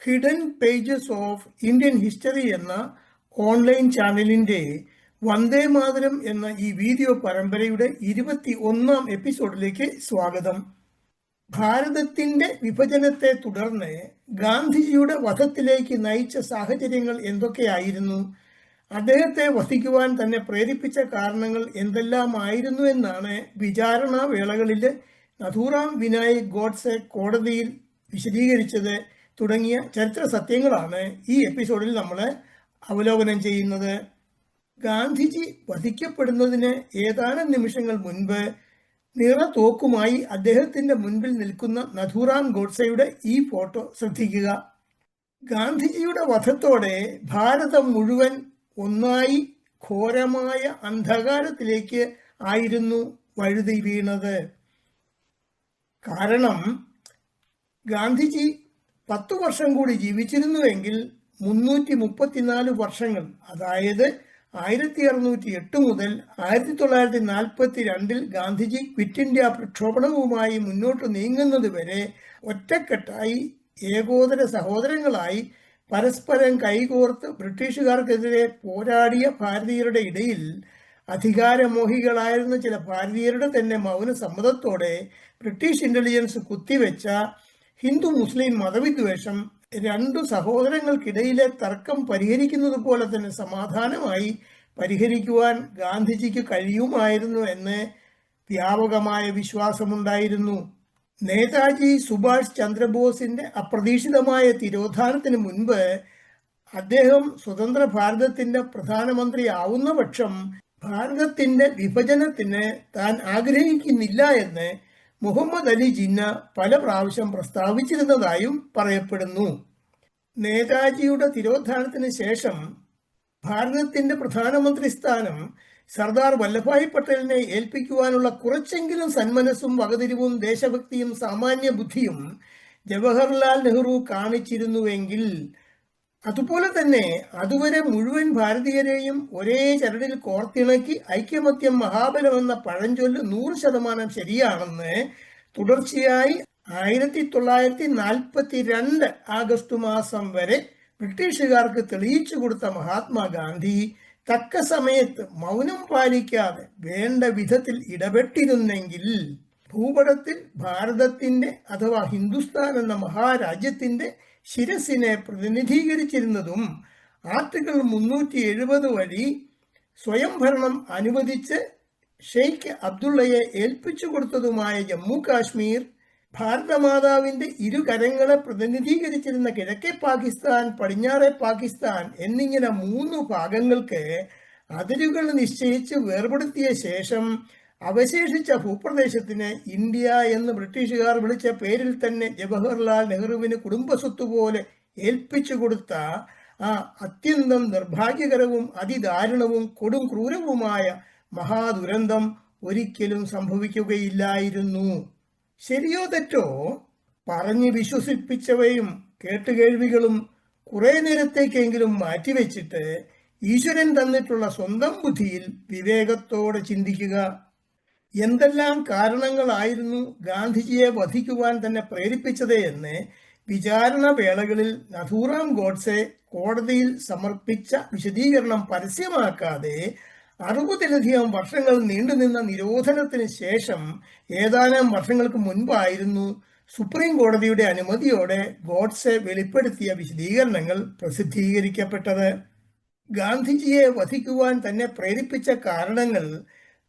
Hidden pages of Indian history എന്ന online ചാനലിന്റെ വന്ദേ മാതരം എന്ന ഈ വീഡിയോ പരമ്പരയുടെ ഇരുപത്തി ഒന്നാം എപ്പിസോഡിലേക്ക് സ്വാഗതം. ഭാരതത്തിന്റെ വിഭജനത്തെ തുടർന്ന് ഗാന്ധിജിയുടെ വധത്തിലേക്ക് നയിച്ച സാഹചര്യങ്ങൾ എന്തൊക്കെയായിരുന്നു? അദ്ദേഹത്തെ വസിക്കുവാൻ തന്നെ പ്രേരിപ്പിച്ച കാരണങ്ങൾ എന്തെല്ലാമായിരുന്നു എന്നാണ് വിചാരണ വേളകളിൽ നഥൂറാം വിനായക് ഗോഡ്സെ കോടതിയിൽ വിശദീകരിച്ചത് തുടങ്ങിയ ചരിത്ര സത്യങ്ങളാണ് ഈ എപ്പിസോഡിൽ നമ്മൾ അവലോകനം ചെയ്യുന്നത്. ഗാന്ധിജി വധിക്കപ്പെടുന്നതിന് ഏതാനും നിമിഷങ്ങൾ മുൻപ് നിറ തോക്കുമായി അദ്ദേഹത്തിന്റെ മുൻപിൽ നിൽക്കുന്ന നഥൂറാം ഗോഡ്സെയുടെ ഈ ഫോട്ടോ ശ്രദ്ധിക്കുക. ഗാന്ധിജിയുടെ വധത്തോടെ ഭാരതം മുഴുവൻ ഒന്നായി ഘോരമായ അന്ധകാരത്തിലേക്ക് ആയിരുന്നു വഴുതി വീണത്. കാരണം ഗാന്ധിജി പത്തു വർഷം കൂടി ജീവിച്ചിരുന്നുവെങ്കിൽ മുന്നൂറ്റി മുപ്പത്തിനാല് വർഷങ്ങൾ അതായത് ആയിരത്തി അറുന്നൂറ്റി എട്ട് മുതൽ ആയിരത്തി തൊള്ളായിരത്തി നാൽപ്പത്തി രണ്ടിൽ ഗാന്ധിജി ക്വിറ്റ് ഇന്ത്യ പ്രക്ഷോഭണവുമായി മുന്നോട്ട് നീങ്ങുന്നത് വരെ ഒറ്റക്കെട്ടായി ഏകോദര സഹോദരങ്ങളായി പരസ്പരം കൈകോർത്ത് ബ്രിട്ടീഷുകാർക്കെതിരെ പോരാടിയ ഭാരതീയരുടെ ഇടയിൽ അധികാരമോഹികളായിരുന്ന ചില ഭാരതീയരുടെ തന്നെ മൗന സമ്മതത്തോടെ ബ്രിട്ടീഷ് ഇന്റലിജൻസ് കുത്തിവെച്ച ഹിന്ദു മുസ്ലിം മതവിദ്വേഷം രണ്ടു സഹോദരങ്ങൾക്കിടയിലെ തർക്കം പരിഹരിക്കുന്നത് പോലെ തന്നെ സമാധാനമായി പരിഹരിക്കുവാൻ ഗാന്ധിജിക്ക് കഴിയുമായിരുന്നു എന്ന് വ്യാപകമായ വിശ്വാസമുണ്ടായിരുന്നു. നേതാജി സുഭാഷ് ചന്ദ്രബോസിന്റെ അപ്രതീക്ഷിതമായ തിരോധാനത്തിന് മുൻപ് അദ്ദേഹം സ്വതന്ത്ര ഭാരതത്തിന്റെ പ്രധാനമന്ത്രി ആവുന്ന പക്ഷം ഭാരതത്തിന്റെ വിഭജനത്തിന് താൻ ആഗ്രഹിക്കുന്നില്ല എന്ന് മുഹമ്മദ് അലി ജിന്ന പല പ്രാവശ്യം പ്രസ്താവിച്ചിരുന്നതായും പറയപ്പെടുന്നു. നേതാജിയുടെ തിരോധാനത്തിന് ശേഷം ഭാരതത്തിന്റെ പ്രധാനമന്ത്രി സ്ഥാനം സർദാർ വല്ലഭായ് പട്ടേലിനെ ഏൽപ്പിക്കുവാനുള്ള കുറച്ചെങ്കിലും സന്മനസ്സും വകതിരിവും ദേശഭക്തിയും സാമാന്യ ബുദ്ധിയും ജവഹർലാൽ നെഹ്റു കാണിച്ചിരുന്നുവെങ്കിൽ അതുപോലെ തന്നെ അതുവരെ മുഴുവൻ ഭാരതീയരെയും ഒരേ ചരടിൽ കോർത്തിണക്കി ഐക്യമത്യം മഹാബലമെന്ന പഴഞ്ചൊല്ല് നൂറ് ശതമാനം ശരിയാണെന്ന് തുടർച്ചയായി ആയിരത്തി തൊള്ളായിരത്തി നാൽപ്പത്തി രണ്ട് ആഗസ്റ്റ് മാസം വരെ ബ്രിട്ടീഷുകാർക്ക് തെളിയിച്ചു കൊടുത്ത മഹാത്മാഗാന്ധി തക്ക സമയത്ത് മൗനം പാലിക്കാതെ വേണ്ട വിധത്തിൽ ഇടപെട്ടിരുന്നെങ്കിൽ ഭൂപടത്തിൽ ഭാരതത്തിന്റെ അഥവാ ഹിന്ദുസ്ഥാൻ എന്ന മഹാരാജ്യത്തിന്റെ ശിരസിനെ പ്രതിനിധീകരിച്ചിരുന്നതും ആർട്ടിക്കിൾ മുന്നൂറ്റി എഴുപത് വഴി സ്വയംഭരണം അനുവദിച്ച് ഷെയ്ഖ് അബ്ദുള്ളയെ ഏൽപ്പിച്ചു കൊടുത്തതുമായ ജമ്മു കാശ്മീർ ഭാരതമാതാവിന്റെ ഇരു കരങ്ങളെ പ്രതിനിധീകരിച്ചിരുന്ന കിഴക്കേ പാകിസ്ഥാൻ പടിഞ്ഞാറേ പാകിസ്ഥാൻ എന്നിങ്ങനെ മൂന്ന് ഭാഗങ്ങൾക്ക് അതിരുകൾ നിശ്ചയിച്ച് വേർപെടുത്തിയ ശേഷം അവശേഷിച്ച ഭൂപ്രദേശത്തിന് ഇന്ത്യ എന്ന് ബ്രിട്ടീഷുകാർ വിളിച്ച പേരിൽ തന്നെ ജവഹർലാൽ നെഹ്റുവിന് കുടുംബസ്വത്ത് പോലെ ഏൽപ്പിച്ചു കൊടുത്ത ആ അത്യന്തം നിർഭാഗ്യകരവും അതിദാരുണവും കൊടും ക്രൂരവുമായ മഹാദുരന്തം ഒരിക്കലും സംഭവിക്കുകയില്ലായിരുന്നു. ശരിയോ തെറ്റോ പറഞ്ഞ് വിശ്വസിപ്പിച്ചവയും കേട്ടുകേൾവികളും കുറെ നേരത്തേക്കെങ്കിലും മാറ്റിവെച്ചിട്ട് ഈശ്വരൻ തന്നിട്ടുള്ള സ്വന്തം ബുദ്ധിയിൽ വിവേകത്തോടെ ചിന്തിക്കുക. എന്തെല്ലാം കാരണങ്ങളായിരുന്നു ഗാന്ധിജിയെ വധിക്കുവാൻ തന്നെ പ്രേരിപ്പിച്ചത് എന്ന് വിചാരണ വേളകളിൽ നഥൂറാം ഗോഡ്സെ കോടതിയിൽ സമർപ്പിച്ച വിശദീകരണം പരസ്യമാക്കാതെ അറുപതിലധികം വർഷങ്ങൾ നീണ്ടുനിന്ന നിരോധനത്തിന് ശേഷം ഏതാനും വർഷങ്ങൾക്ക് മുൻപായിരുന്നു സുപ്രീം കോടതിയുടെ അനുമതിയോടെ ഗോഡ്സെ വെളിപ്പെടുത്തിയ വിശദീകരണങ്ങൾ പ്രസിദ്ധീകരിക്കപ്പെട്ടത്. ഗാന്ധിജിയെ വധിക്കുവാൻ തന്നെ പ്രേരിപ്പിച്ച കാരണങ്ങൾ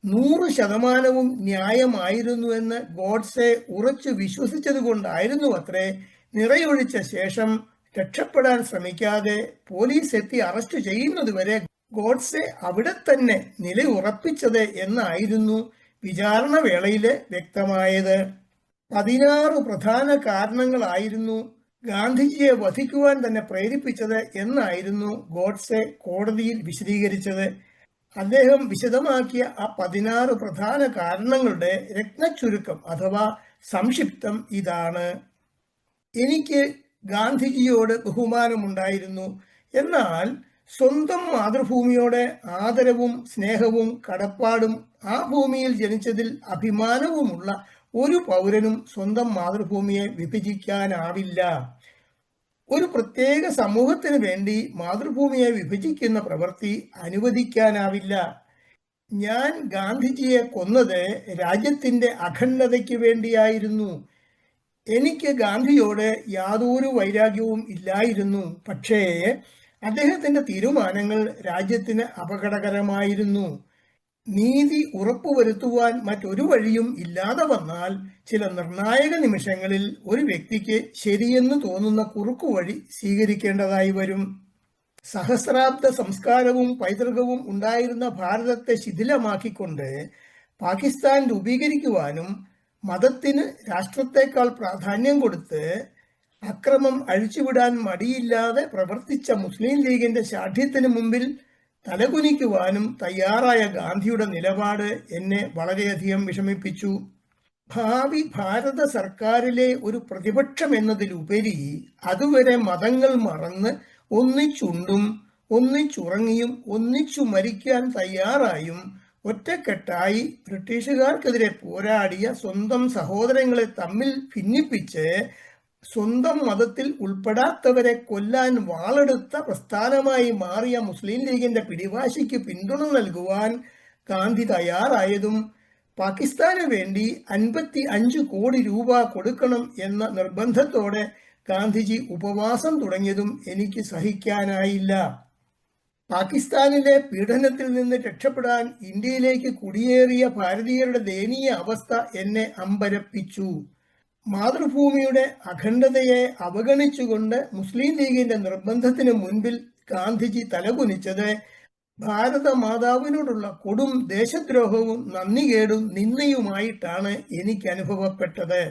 നൂറ് ശതമാനവും ന്യായമായിരുന്നുവെന്ന് ഗോഡ്സെ ഉറച്ചു വിശ്വസിച്ചതുകൊണ്ടായിരുന്നു അത്രേ. നിറയൊഴിച്ച ശേഷം രക്ഷപ്പെടാൻ ശ്രമിക്കാതെ പോലീസ് എത്തി അറസ്റ്റ് ചെയ്യുന്നതുവരെ ഗോഡ്സെ അവിടെ തന്നെ നിലയുറപ്പിച്ചത് എന്നായിരുന്നു വിചാരണ വേളയിൽ വ്യക്തമായത്. പതിനാറ് പ്രധാന കാരണങ്ങളായിരുന്നു ഗാന്ധിജിയെ വധിക്കുവാൻ തന്നെ പ്രേരിപ്പിച്ചത് എന്നായിരുന്നു ഗോഡ്സെ കോടതിയിൽ വിശദീകരിച്ചത്. അദ്ദേഹം വിശദമാക്കിയ ആ പതിനാറ് പ്രധാന കാരണങ്ങളുടെ രത്നച്ചുരുക്കം അഥവാ സംക്ഷിപ്തം ഇതാണ്. എനിക്ക് ഗാന്ധിജിയോട് ബഹുമാനമുണ്ടായിരുന്നു. എന്നാൽ സ്വന്തം മാതൃഭൂമിയോടെ ആദരവും സ്നേഹവും കടപ്പാടും ആ ഭൂമിയിൽ ജനിച്ചതിൽ അഭിമാനവുമുള്ള ഒരു പൗരനും സ്വന്തം മാതൃഭൂമിയെ വിഭജിക്കാനാവില്ല. ഒരു പ്രത്യേക സമൂഹത്തിന് വേണ്ടി മാതൃഭൂമിയെ വിഭജിക്കുന്ന പ്രവൃത്തി അനുവദിക്കാനാവില്ല. ഞാൻ ഗാന്ധിജിയെ കൊന്നത് രാജ്യത്തിന്റെ അഖണ്ഡതയ്ക്ക് വേണ്ടിയായിരുന്നു. എനിക്ക് ഗാന്ധിയോട് യാതൊരു വൈരാഗ്യവും ഇല്ലായിരുന്നു. പക്ഷേ അദ്ദേഹത്തിന്റെ തീരുമാനങ്ങൾ രാജ്യത്തിന് അപകടകരമായിരുന്നു. നീതി ഉറപ്പുവരുത്തുവാൻ മറ്റൊരു വഴിയും ഇല്ലാതെ വന്നാൽ ചില നിർണായക നിമിഷങ്ങളിൽ ഒരു വ്യക്തിക്ക് ശരിയെന്ന് തോന്നുന്ന കുറുക്കു വഴി സ്വീകരിക്കേണ്ടതായി വരും. സഹസ്രാബ്ദ സംസ്കാരവും പൈതൃകവും ഉണ്ടായിരുന്ന ഭാരതത്തെ ശിഥിലമാക്കിക്കൊണ്ട് പാകിസ്ഥാൻ രൂപീകരിക്കുവാനും മതത്തിന് രാഷ്ട്രത്തെക്കാൾ പ്രാധാന്യം കൊടുത്ത് അക്രമം അഴിച്ചുവിടാൻ മടിയില്ലാതെ പ്രവർത്തിച്ച മുസ്ലിം ലീഗിന്റെ ശാഠ്യത്തിന് മുമ്പിൽ തലകുനിക്കുവാനും തയ്യാറായ ഗാന്ധിയുടെ നിലപാട് എന്നെ വളരെയധികം വിഷമിപ്പിച്ചു. ഭാവി ഭാരത സർക്കാരിലെ ഒരു പ്രതിപക്ഷം എന്നതിലുപരി അതുവരെ മതങ്ങൾ മറന്ന് ഒന്നിച്ചുണ്ടും ഒന്നിച്ചുറങ്ങിയും ഒന്നിച്ചു മരിക്കാൻ തയ്യാറായും ഒറ്റക്കെട്ടായി ബ്രിട്ടീഷുകാർക്കെതിരെ പോരാടിയ സ്വന്തം സഹോദരങ്ങളെ തമ്മിൽ ഭിന്നിപ്പിച്ച് സ്വന്തം മതത്തിൽ ഉൾപ്പെടാത്തവരെ കൊല്ലാൻ വാളെടുത്ത പ്രസ്ഥാനമായി മാറിയ മുസ്ലിം ലീഗിന്റെ പിടിവാശിക്ക് പിന്തുണ നൽകുവാൻ ഗാന്ധി തയ്യാറായതും പാകിസ്ഥാന് വേണ്ടി അൻപത്തി അഞ്ച് കോടി രൂപ കൊടുക്കണം എന്ന നിർബന്ധത്തോടെ ഗാന്ധിജി ഉപവാസം തുടങ്ങിയതും എനിക്ക് സഹിക്കാനായില്ല. പാകിസ്ഥാനിലെ പീഡനത്തിൽ നിന്ന് രക്ഷപ്പെടാൻ ഇന്ത്യയിലേക്ക് കുടിയേറിയ ഭാരതീയരുടെ ദയനീയ അവസ്ഥ എന്നെ അമ്പരപ്പിച്ചു. മാതൃഭൂമിയുടെ അഖണ്ഡതയെ അവഗണിച്ചുകൊണ്ട് മുസ്ലിം ലീഗിന്റെ നിർബന്ധത്തിന് മുൻപിൽ ഗാന്ധിജി തലകുനിച്ചത് ഭാരത മാതാവിനോടുള്ള കൊടും ദേശദ്രോഹവും നന്ദികേടും നിന്നയുമായിട്ടാണ് എനിക്ക് അനുഭവപ്പെട്ടത്.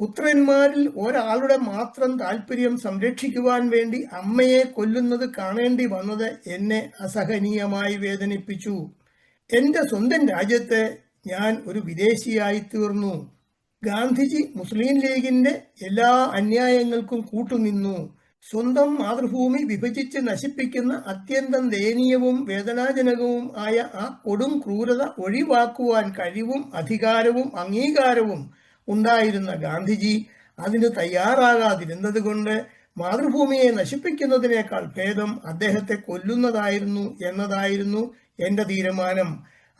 പുത്രന്മാരിൽ ഒരാളുടെ മാത്രം താല്പര്യം സംരക്ഷിക്കുവാൻ വേണ്ടി അമ്മയെ കൊല്ലുന്നത് കാണേണ്ടി വന്നത് എന്നെ അസഹനീയമായി വേദനിപ്പിച്ചു. എന്റെ സ്വന്തം രാജ്യത്ത് ഞാൻ ഒരു വിദേശിയായി തീർന്നു. ഗാന്ധിജി മുസ്ലിം ലീഗിന്റെ എല്ലാ അന്യായങ്ങൾക്കും കൂട്ടുനിന്നു. സ്വന്തം മാതൃഭൂമി വിഭജിച്ച് നശിപ്പിക്കുന്ന അത്യന്തം ദയനീയവും വേദനാജനകവും ആയ ആ കൊടും ക്രൂരത ഒഴിവാക്കുവാൻ കഴിവും അധികാരവും അംഗീകാരവും ഉണ്ടായിരുന്ന ഗാന്ധിജി അതിന് തയ്യാറാകാതിരുന്നത് കൊണ്ട് മാതൃഭൂമിയെ നശിപ്പിക്കുന്നതിനേക്കാൾ ഭേദം അദ്ദേഹത്തെ കൊല്ലുന്നതായിരുന്നു എന്നതായിരുന്നു എന്റെ തീരുമാനം.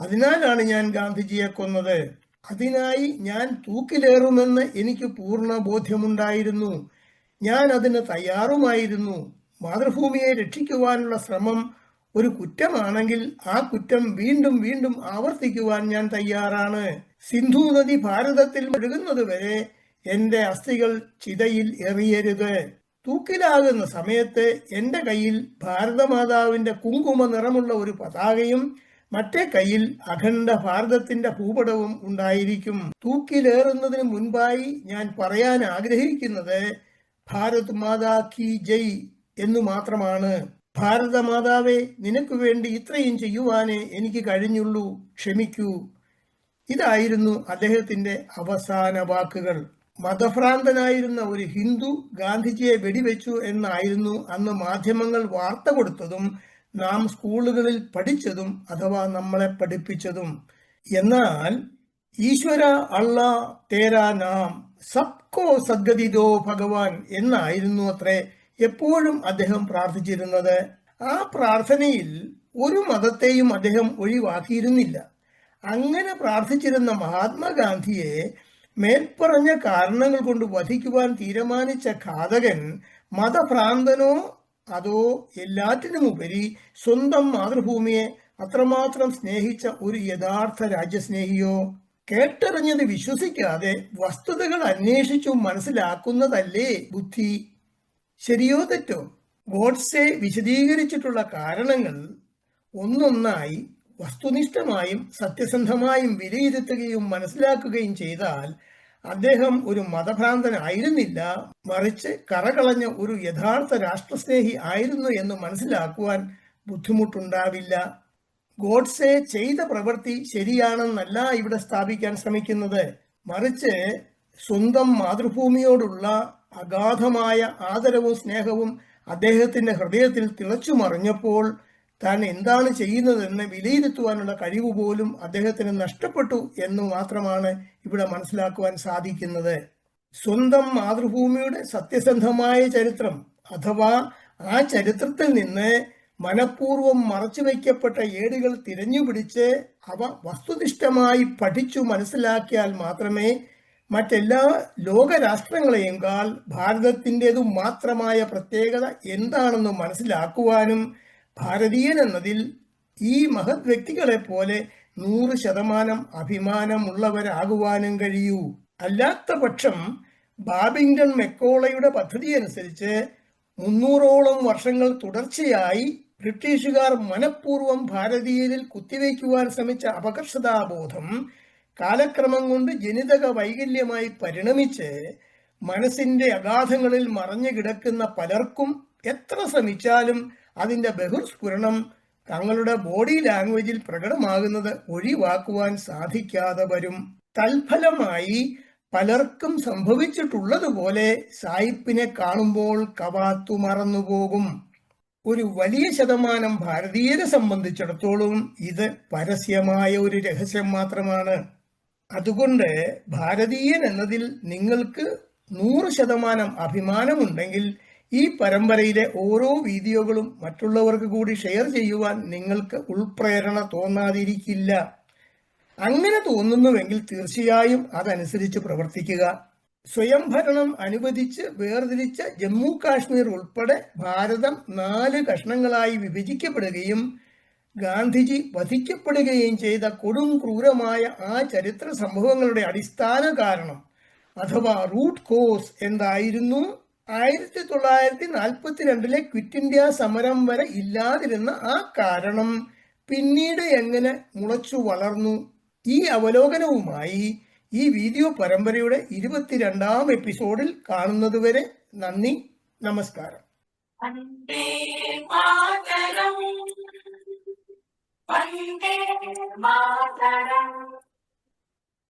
അതിനാലാണ് ഞാൻ ഗാന്ധിജിയെ കൊന്നത്. അതിനായി ഞാൻ തൂക്കിലേറുമെന്ന് എനിക്ക് പൂർണ ബോധ്യമുണ്ടായിരുന്നു. ഞാൻ അതിന് തയ്യാറുമായിരുന്നു. മാതൃഭൂമിയെ രക്ഷിക്കുവാനുള്ള ശ്രമം ഒരു കുറ്റമാണെങ്കിൽ ആ കുറ്റം വീണ്ടും വീണ്ടും ആവർത്തിക്കുവാൻ ഞാൻ തയ്യാറാണ്. സിന്ധു നദി ഭാരതത്തിൽ ഒഴുകുന്നത് വരെ എന്റെ അസ്ഥികൾ ചിതയിൽ എറിയരുത്. തൂക്കിലാകുന്ന സമയത്ത് എന്റെ കയ്യിൽ ഭാരതമാതാവിന്റെ കുങ്കുമ നിറമുള്ള ഒരു പതാകയും മറ്റേ കയ്യിൽ അഖണ്ഡ ഭാരതത്തിന്റെ ഭൂപടവും ഉണ്ടായിരിക്കും. തൂക്കിലേറുന്നതിന് മുൻപായി ഞാൻ പറയാൻ ആഗ്രഹിക്കുന്നത് ഭാരത് മാതാ കി ജയ് എന്നു മാത്രമാണ്. ഭാരത മാതാവേ നിനക്ക് വേണ്ടി ഇത്രയും ചെയ്യുവാനേ എനിക്ക് കഴിഞ്ഞുള്ളൂ. ക്ഷമിക്കൂ. ഇതായിരുന്നു അദ്ദേഹത്തിന്റെ അവസാന വാക്കുകൾ. മതഭ്രാന്തനായിരുന്ന ഒരു ഹിന്ദു ഗാന്ധിജിയെ വെടിവെച്ചു എന്നായിരുന്നു അന്ന് മാധ്യമങ്ങൾ വാർത്ത കൊടുത്തതും നാം സ്കൂളുകളിൽ പഠിച്ചതും അഥവാ നമ്മളെ പഠിപ്പിച്ചതും. എന്നാൽ ഈശ്വര അള്ള തേരാ നാം സബ്കോ സദ്ഗതിദോ ഭഗവാൻ എന്നായിരുന്നു അത്രേ എപ്പോഴും അദ്ദേഹം പ്രാർത്ഥിച്ചിരുന്നത്. ആ പ്രാർത്ഥനയിൽ ഒരു മതത്തെയും അദ്ദേഹം ഒഴിവാക്കിയിരുന്നില്ല. അങ്ങനെ പ്രാർത്ഥിച്ചിരുന്ന മഹാത്മാഗാന്ധിയെ മേൽപ്പറഞ്ഞ കാരണങ്ങൾ കൊണ്ട് വധിക്കുവാൻ തീരുമാനിച്ച ഘാതകൻ മതഭ്രാന്തനോ അതോ എല്ലാറ്റിനുമുപരി സ്വന്തം മാതൃഭൂമിയെ അത്രമാത്രം സ്നേഹിച്ച ഒരു യഥാർത്ഥ രാജ്യസ്നേഹിയോ? കേട്ടറിഞ്ഞത് വിശ്വസിക്കാതെ വസ്തുതകൾ അന്വേഷിച്ചു മനസ്സിലാക്കുന്നതല്ലേ ബുദ്ധി? ശരിയോ തെറ്റോ? ഗോഡ്സെ വിശദീകരിച്ചിട്ടുള്ള കാരണങ്ങൾ ഒന്നൊന്നായി വസ്തുനിഷ്ഠമായും സത്യസന്ധമായും വിലയിരുത്തുകയും മനസ്സിലാക്കുകയും ചെയ്താൽ അദ്ദേഹം ഒരു മതഭ്രാന്തനായിരുന്നില്ല മറിച്ച് കറകളഞ്ഞ ഒരു യഥാർത്ഥ രാഷ്ട്രസ്നേഹി ആയിരുന്നു എന്ന് മനസ്സിലാക്കുവാൻ ബുദ്ധിമുട്ടുണ്ടാവില്ല. ഗോഡ്സെ ചെയ്ത പ്രവൃത്തി ശരിയാണെന്നല്ല ഇവിടെ സ്ഥാപിക്കാൻ ശ്രമിക്കുന്നത്. മറിച്ച് സ്വന്തം മാതൃഭൂമിയോടുള്ള അഗാധമായ ആദരവും സ്നേഹവും അദ്ദേഹത്തിന്റെ ഹൃദയത്തിൽ തിളച്ചു മറിഞ്ഞപ്പോൾ താൻ എന്താണ് ചെയ്യുന്നതെന്ന് വിലയിരുത്തുവാനുള്ള കഴിവ് പോലും അദ്ദേഹത്തിന് നഷ്ടപ്പെട്ടു എന്ന് മാത്രമാണ് ഇവിടെ മനസ്സിലാക്കുവാൻ സാധിക്കുന്നത്. സ്വന്തം മാതൃഭൂമിയുടെ സത്യസന്ധമായ ചരിത്രം അഥവാ ആ ചരിത്രത്തിൽ നിന്ന് മനഃപൂർവം മറച്ചുവെക്കപ്പെട്ട ഏടുകൾ തിരഞ്ഞുപിടിച്ച് അവ വസ്തുനിഷ്ഠമായി പഠിച്ചു മനസ്സിലാക്കിയാൽ മാത്രമേ മറ്റെല്ലാ ലോകരാഷ്ട്രങ്ങളെയുംകാൾ ഭാരതത്തിന്റെതു മാത്രമായ പ്രത്യേകത എന്താണെന്ന് മനസ്സിലാക്കുവാനും ഭാരതീയൻ എന്നതിൽ ഈ മഹത് വ്യക്തികളെ പോലെ നൂറ് ശതമാനം അഭിമാനമുള്ളവരാകുവാനും കഴിയൂ. അല്ലാത്ത പക്ഷം ബാബിംഗ്ടൺ മെക്കോളയുടെ പദ്ധതി അനുസരിച്ച് മുന്നൂറോളം വർഷങ്ങൾ തുടർച്ചയായി ബ്രിട്ടീഷുകാർ മനഃപൂർവം ഭാരതീയരിൽ കുത്തിവയ്ക്കുവാൻ ശ്രമിച്ച അപകർഷതാബോധം കാലക്രമം കൊണ്ട് ജനിതക വൈകല്യമായി പരിണമിച്ച് മനസ്സിന്റെ അഗാധങ്ങളിൽ മറഞ്ഞു കിടക്കുന്ന പലർക്കും എത്ര ശ്രമിച്ചാലും അതിന്റെ ബഹുസ്ഫുരണം തങ്ങളുടെ ബോഡി ലാംഗ്വേജിൽ പ്രകടമാകുന്നത് ഒഴിവാക്കുവാൻ സാധിക്കാതെ വരും. തൽഫലമായി പലർക്കും സംഭവിച്ചിട്ടുള്ളതുപോലെ സായിപ്പിനെ കാണുമ്പോൾ കവാത്തു മറന്നുപോകും ഒരു വലിയ ശതമാനം ഭാരതീയരെ സംബന്ധിച്ചിടത്തോളം ഇത് പരസ്യമായ ഒരു രഹസ്യം മാത്രമാണ്. അതുകൊണ്ട് ഭാരതീയൻ എന്നതിൽ നിങ്ങൾക്ക് നൂറ് ശതമാനം അഭിമാനമുണ്ടെങ്കിൽ ഈ പരമ്പരയിലെ ഓരോ വീഡിയോകളും മറ്റുള്ളവർക്ക് കൂടി ഷെയർ ചെയ്യുവാൻ നിങ്ങൾക്ക് ഉൾപ്രേരണ തോന്നാതിരിക്കില്ല. അങ്ങനെ തോന്നുന്നുവെങ്കിൽ തീർച്ചയായും അതനുസരിച്ച് പ്രവർത്തിക്കുക. സ്വയംഭരണം അനുവദിച്ച് വേർതിരിച്ച ജമ്മു കാശ്മീർ ഉൾപ്പെടെ ഭാരതം നാല് കഷ്ണങ്ങളായി വിഭജിക്കപ്പെടുകയും ഗാന്ധിജി വധിക്കപ്പെടുകയും ചെയ്ത കൊടും ക്രൂരമായ ആ ചരിത്ര സംഭവങ്ങളുടെ അടിസ്ഥാന കാരണം അഥവാ റൂട്ട് കോസ് എന്തായിരുന്നു? ആയിരത്തി തൊള്ളായിരത്തി നാൽപ്പത്തിരണ്ടിലെ ക്വിറ്റ് ഇന്ത്യ സമരം വരെ ഇല്ലാതിരുന്ന ആ കാരണം പിന്നീട് എങ്ങനെ മുളച്ചു വളർന്നു? ഈ അവലോകനവുമായി ഈ വീഡിയോ പരമ്പരയുടെ ഇരുപത്തിരണ്ടാം എപ്പിസോഡിൽ കാണുന്നതുവരെ നന്ദി നമസ്കാരം.